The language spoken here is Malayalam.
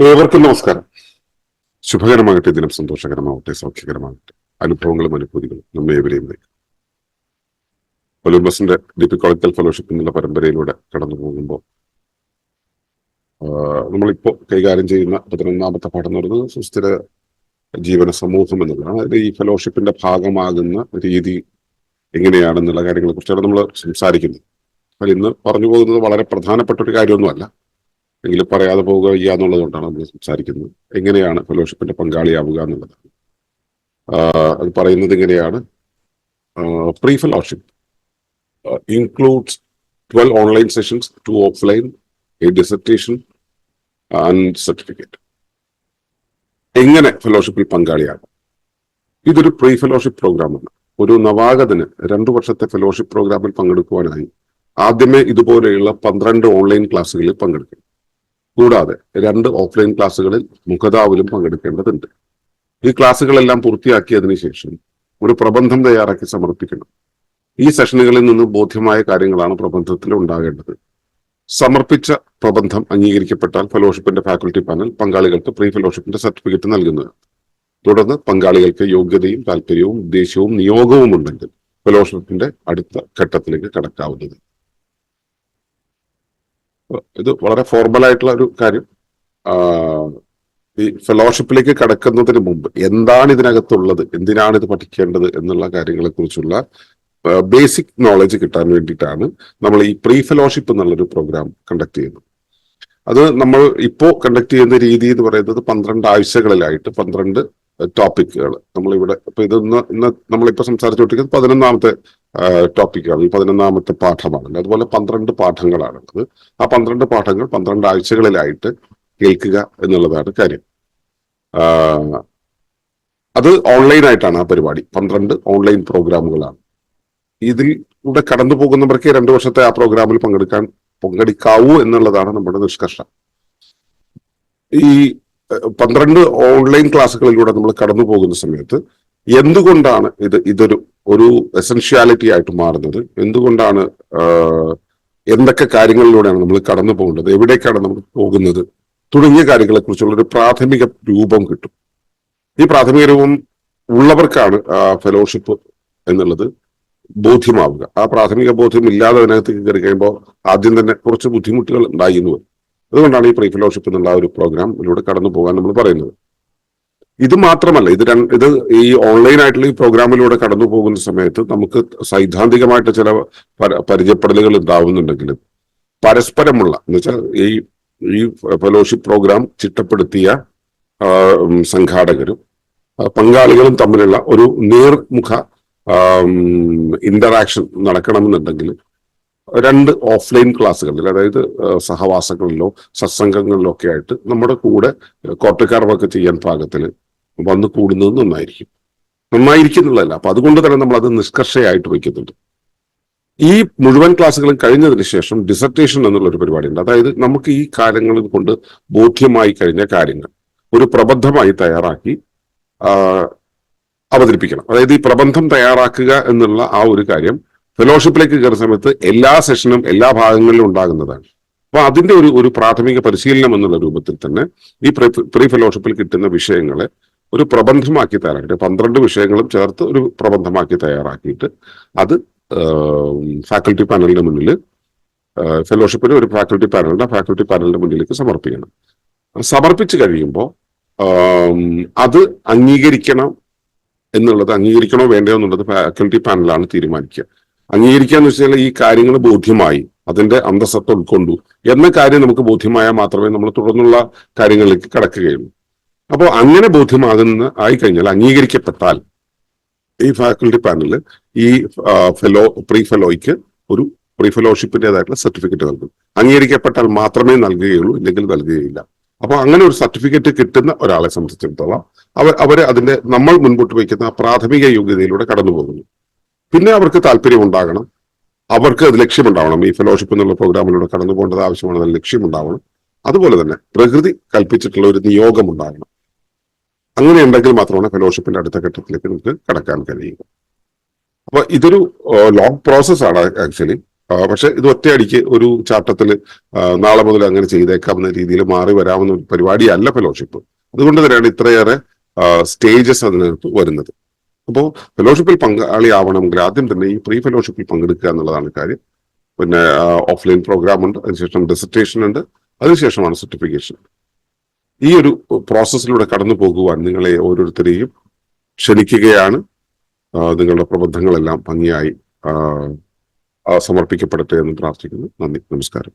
ഏവർക്കും നമസ്കാരം. ശുഭകരമാകട്ടെ ദിനം സന്തോഷകരമാകട്ടെ സൗഖ്യകരമാകട്ടെ അനുഭവങ്ങളും അനുഭൂതികളും നമ്മെ ഏവരെയും നയിക്കും ഒളിമ്പസിന്റെ ഡിപ്പിക്കോളിക്കൽ ഫെലോഷിപ്പ് എന്നുള്ള പരമ്പരയിലൂടെ കടന്നു പോകുമ്പോൾ നമ്മളിപ്പോ കൈകാര്യം ചെയ്യുന്ന പതിനൊന്നാമത്തെ പാഠം എന്ന് പറയുന്നത് സുസ്ഥിര ജീവന സമൂഹം എന്നുള്ളതാണ്. അതിൽ ഈ ഫെലോഷിപ്പിന്റെ ഭാഗമാകുന്ന രീതി എങ്ങനെയാണെന്നുള്ള കാര്യങ്ങളെ കുറിച്ചാണ് നമ്മൾ സംസാരിക്കുന്നത്. അതിൽ ഇന്ന് പറഞ്ഞു പോകുന്നത് വളരെ പ്രധാനപ്പെട്ട ഒരു കാര്യമൊന്നുമല്ല. എങ്കിലും പറയാതെ പോവുക ചെയ്യുക എന്നുള്ളത് കൊണ്ടാണ് നമ്മൾ സംസാരിക്കുന്നത്. എങ്ങനെയാണ് ഫെലോഷിപ്പിന്റെ പങ്കാളിയാവുക എന്നുള്ളത്? അത് പറയുന്നത് ഇങ്ങനെയാണ്. Pre fellowship includes twelve online sessions two offline a dissertation and certificate എങ്ങനെ ഫെലോഷിപ്പിൽ പങ്കാളിയാകും? ഇതൊരു പ്രീ ഫെലോഷിപ്പ് പ്രോഗ്രാമാണ് ഒരു നവാഗതന് രണ്ടു വർഷത്തെ ഫെലോഷിപ്പ് പ്രോഗ്രാമിൽ പങ്കെടുക്കുവാനായി ആദ്യമേ ഇതുപോലെയുള്ള പന്ത്രണ്ട് ഓൺലൈൻ ക്ലാസ്സുകളിൽ പങ്കെടുക്കണം. കൂടാതെ രണ്ട് ഓഫ്ലൈൻ ക്ലാസ്സുകളിൽ മുഖതാവിലും പങ്കെടുക്കേണ്ടതുണ്ട്. ഈ ക്ലാസ്സുകളെല്ലാം പൂർത്തിയാക്കിയതിനു ശേഷം ഒരു പ്രബന്ധം തയ്യാറാക്കി സമർപ്പിക്കണം. ഈ സെഷനുകളിൽ നിന്ന് ബോധ്യമായ കാര്യങ്ങളാണ് പ്രബന്ധത്തിൽ ഉണ്ടാകേണ്ടത്. സമർപ്പിച്ച പ്രബന്ധം അംഗീകരിക്കപ്പെട്ടാൽ ഫെലോഷിപ്പിന്റെ ഫാക്കൽറ്റി പാനൽ പങ്കാളികൾക്ക് പ്രീ ഫെലോഷിപ്പിന്റെ സർട്ടിഫിക്കറ്റ് നൽകുന്നത്. തുടർന്ന് പങ്കാളികൾക്ക് യോഗ്യതയും താല്പര്യവും ഉദ്ദേശവും നിയോഗവും ഉണ്ടെങ്കിൽ ഫെലോഷിപ്പിന്റെ അടുത്ത ഘട്ടത്തിലേക്ക് കടക്കാവുന്നത്. ഇത് വളരെ ഫോർമൽ ആയിട്ടുള്ള ഒരു കാര്യം. ഈ ഫെലോഷിപ്പിലേക്ക് കടക്കുന്നതിന് മുമ്പ് എന്താണ് ഇതിനകത്തുള്ളത് എന്തിനാണ് ഇത് പഠിക്കേണ്ടത് എന്നുള്ള കാര്യങ്ങളെ കുറിച്ചുള്ള ബേസിക് നോളജ് കിട്ടാൻ വേണ്ടിയിട്ടാണ് നമ്മൾ ഈ പ്രീ ഫെലോഷിപ്പ് എന്നുള്ളൊരു പ്രോഗ്രാം കണ്ടക്ട് ചെയ്യുന്നത്. അത് നമ്മൾ ഇപ്പോൾ കണ്ടക്ട് ചെയ്യുന്ന രീതി എന്ന് പറയുന്നത് പന്ത്രണ്ട് ആഴ്ചകളിലായിട്ട് പന്ത്രണ്ട് ടോപ്പിക്കുകൾ നമ്മളിവിടെ ഇപ്പൊ ഇതൊന്ന് ഇന്ന് നമ്മളിപ്പോ സംസാരിച്ചുകൊണ്ടിരിക്കുന്നത് പതിനൊന്നാമത്തെ ടോപ്പിക്കാണ് ഈ പതിനൊന്നാമത്തെ പാഠമാണ്. അതുപോലെ പന്ത്രണ്ട് പാഠങ്ങളാണുള്ളത് ആ പന്ത്രണ്ട് പാഠങ്ങൾ പന്ത്രണ്ട് ആഴ്ചകളിലായിട്ട് കേൾക്കുക എന്നുള്ളതാണ് കാര്യം. അത് ഓൺലൈൻ ആയിട്ടാണ് ആ പരിപാടി. പന്ത്രണ്ട് ഓൺലൈൻ പ്രോഗ്രാമുകളാണ്. ഇതിൽ കൂടെ കടന്നു പോകുന്നവർക്ക് രണ്ടു വർഷത്തെ ആ പ്രോഗ്രാമിൽ പങ്കെടുക്കാൻ പങ്കെടുക്കാവൂ എന്നുള്ളതാണ് നമ്മുടെ നിഷ്കർഷം. ഈ പന്ത്രണ്ട് ഓൺലൈൻ ക്ലാസ്സുകളിലൂടെ നമ്മൾ കടന്നു പോകുന്ന സമയത്ത് എന്തുകൊണ്ടാണ് ഇത് ഇതൊരു ഒരു എസെൻഷ്യാലിറ്റി ആയിട്ട് മാറുന്നത്? എന്തുകൊണ്ടാണ് എന്തൊക്കെ കാര്യങ്ങളിലൂടെയാണ് നമ്മൾ കടന്നു പോകേണ്ടത്? എവിടേക്കാണ് നമ്മൾ പോകുന്നത്? തുടങ്ങിയ കാര്യങ്ങളെ കുറിച്ചുള്ള ഒരു പ്രാഥമിക രൂപം കിട്ടും. ഈ പ്രാഥമിക രൂപം ഉള്ളവർക്കാണ് ഫെലോഷിപ്പ് എന്നുള്ളത് ബോധ്യമാവുക. ആ പ്രാഥമിക ബോധ്യം ഇല്ലാതെ അതിനകത്ത് കയറി കഴിയുമ്പോൾ ആദ്യം തന്നെ കുറച്ച് ബുദ്ധിമുട്ടുകൾ ഉണ്ടായി എന്ന് വരും. അതുകൊണ്ടാണ് ഈ പ്രീ ഫെലോഷിപ്പ് എന്നുള്ള ഒരു പ്രോഗ്രാം ഇതിലൂടെ കടന്നു പോകാൻ നമ്മൾ പറയുന്നത്. ഇത് മാത്രമല്ല ഇത് രണ്ട് ഇത് ഈ ഓൺലൈൻ ആയിട്ടുള്ള ഈ പ്രോഗ്രാമിലൂടെ കടന്നു പോകുന്ന സമയത്ത് നമുക്ക് സൈദ്ധാന്തികമായിട്ട് ചില പര- പരിചയപ്പെടലുകൾ ഉണ്ടാവുന്നുണ്ടെങ്കിലും പരസ്പരമുള്ള എന്ന് വെച്ചാൽ ഈ ഈ ഫെലോഷിപ്പ് പ്രോഗ്രാം ചിട്ടപ്പെടുത്തിയ സംഘാടകരും പങ്കാളികളും തമ്മിലുള്ള ഒരു നേർമുഖ ഇന്ററാക്ഷൻ നടക്കണമെന്നുണ്ടെങ്കിൽ രണ്ട് ഓഫ്ലൈൻ ക്ലാസ്സുകളിൽ അതായത് സഹവാസങ്ങളിലോ സത്സംഗങ്ങളിലോ ഒക്കെ ആയിട്ട് നമ്മുടെ കൂടെ കോട്ടക്കാർവൊക്കെ ചെയ്യാൻ പാകത്തിൽ വന്ന് കൂടുന്നത് നന്നായിരിക്കും. നന്നായിരിക്കും എന്നുള്ളതല്ല അപ്പൊ അതുകൊണ്ട് തന്നെ നമ്മൾ അത് നിഷ്കർഷയായിട്ട് വയ്ക്കുന്നുണ്ട്. ഈ മുഴുവൻ ക്ലാസ്സുകളും കഴിഞ്ഞതിന് ശേഷം ഡിസർട്ടേഷൻ എന്നുള്ള ഒരു പരിപാടി ഉണ്ട് അതായത് നമുക്ക് ഈ കാര്യങ്ങൾ കൊണ്ട് ബോധ്യമായി കഴിഞ്ഞ കാര്യങ്ങൾ ഒരു പ്രബന്ധമായി തയ്യാറാക്കി അവതരിപ്പിക്കണം. അതായത് ഈ പ്രബന്ധം തയ്യാറാക്കുക എന്നുള്ള ആ ഒരു കാര്യം ഫെലോഷിപ്പിലേക്ക് കയറുന്ന സമയത്ത് എല്ലാ സെഷനും എല്ലാ ഭാഗങ്ങളിലും ഉണ്ടാകുന്നതാണ്. അപ്പൊ അതിന്റെ ഒരു ഒരു പ്രാഥമിക പരിശീലനം എന്നുള്ള രൂപത്തിൽ തന്നെ ഈ പ്രീ ഫെലോഷിപ്പിൽ കിട്ടുന്ന വിഷയങ്ങളെ ഒരു പ്രബന്ധമാക്കി തയ്യാറാക്കിയിട്ട് പന്ത്രണ്ട് വിഷയങ്ങളും ചേർത്ത് ഒരു പ്രബന്ധമാക്കി തയ്യാറാക്കിയിട്ട് അത് ഫാക്കൽറ്റി പാനലിന് മുന്നിൽ ഫെലോഷിപ്പിന് ഒരു ഫാക്കൽറ്റി പാനലിന്റെ ഫാക്കൽറ്റി പാനലിന്റെ മുന്നിലേക്ക് സമർപ്പിക്കണം. സമർപ്പിച്ചു കഴിയുമ്പോൾ അത് അംഗീകരിക്കണം എന്നുള്ളത് അംഗീകരിക്കണോ വേണ്ടയോ എന്നുള്ളത് ഫാക്കൽറ്റി പാനലാണ് തീരുമാനിക്കുക. അംഗീകരിക്കുക എന്ന് വെച്ചാൽ ഈ കാര്യങ്ങൾ ബോധ്യമായി അതിന്റെ അന്തസത്ത ഉൾക്കൊണ്ടു. എന്ന കാര്യം നമുക്ക് ബോധ്യമായാൽ മാത്രമേ നമ്മൾ തുടർന്നുള്ള കാര്യങ്ങളിലേക്ക് കടക്കുകയുള്ളൂ. അപ്പോൾ അങ്ങനെ ബോധ്യമാകുന്ന ആയിക്കഴിഞ്ഞാൽ അംഗീകരിക്കപ്പെട്ടാൽ ഈ ഫാക്കൽറ്റി പാനൽ ഈ ഫെലോ പ്രീ ഫെലോയ്ക്ക് ഒരു പ്രീ ഫെലോഷിപ്പിന്റെതായിട്ടുള്ള സർട്ടിഫിക്കറ്റ് നൽകും. അംഗീകരിക്കപ്പെട്ടാൽ മാത്രമേ നൽകുകയുള്ളൂ ഇല്ലെങ്കിൽ നൽകുകയില്ല. അപ്പോൾ അങ്ങനെ ഒരു സർട്ടിഫിക്കറ്റ് കിട്ടുന്ന ഒരാളെ സംബന്ധിച്ചിടത്തോളം അവർ അവർ അതിന്റെ നമ്മൾ മുൻപോട്ട് വയ്ക്കുന്ന പ്രാഥമിക യോഗ്യതയിലൂടെ കടന്നു പോകുന്നു പിന്നെ അവർക്ക് താല്പര്യം ഉണ്ടാകണം. അവർക്ക് അത് ലക്ഷ്യമുണ്ടാവണം. ഈ ഫെലോഷിപ്പ് എന്നുള്ള പ്രോഗ്രാമിലൂടെ കടന്നു പോകേണ്ടത് ആവശ്യമാണ്. അതിൽ ലക്ഷ്യമുണ്ടാവണം. അതുപോലെ തന്നെ പ്രകൃതി കൽപ്പിച്ചിട്ടുള്ള ഒരു നിയോഗം ഉണ്ടാകണം. അങ്ങനെ ഉണ്ടെങ്കിൽ മാത്രമാണ് ഫെലോഷിപ്പിന്റെ അടുത്ത ഘട്ടത്തിലേക്ക് നമുക്ക് കടക്കാൻ കഴിയുക. അപ്പൊ ഇതൊരു ലോങ് പ്രോസസ് ആണ് ആക്ച്വലി പക്ഷെ ഇത് ഒറ്റയടിക്ക് ഒരു ചാട്ടത്തിൽ നാളെ മുതൽ അങ്ങനെ ചെയ്തേക്കാവുന്ന രീതിയിൽ മാറി വരാവുന്ന ഒരു പരിപാടിയല്ല ഫെലോഷിപ്പ് അതുകൊണ്ട് തന്നെയാണ് ഇത്രയേറെ സ്റ്റേജസ് അതിനകത്ത് വരുന്നത്. അപ്പോൾ ഫെലോഷിപ്പിൽ പങ്കാളിയാവണമെങ്കിൽ ആദ്യം തന്നെ ഈ പ്രീ ഫെലോഷിപ്പിൽ പങ്കെടുക്കുക എന്നുള്ളതാണ് കാര്യം. പിന്നെ ഓഫ്ലൈൻ പ്രോഗ്രാം ഉണ്ട് അതിനുശേഷം ഡെസിറ്റേഷൻ ഉണ്ട് അതിനുശേഷമാണ് സർട്ടിഫിക്കേഷൻ ഈ ഒരു പ്രോസസ്സിലൂടെ കടന്നു പോകുവാൻ നിങ്ങളെ ഓരോരുത്തരെയും ക്ഷണിക്കുകയാണ്. നിങ്ങളുടെ പ്രബന്ധങ്ങളെല്ലാം ഭംഗിയായി സമർപ്പിക്കപ്പെടട്ടെ എന്ന് പ്രാർത്ഥിക്കുന്നു. നന്ദി നമസ്കാരം.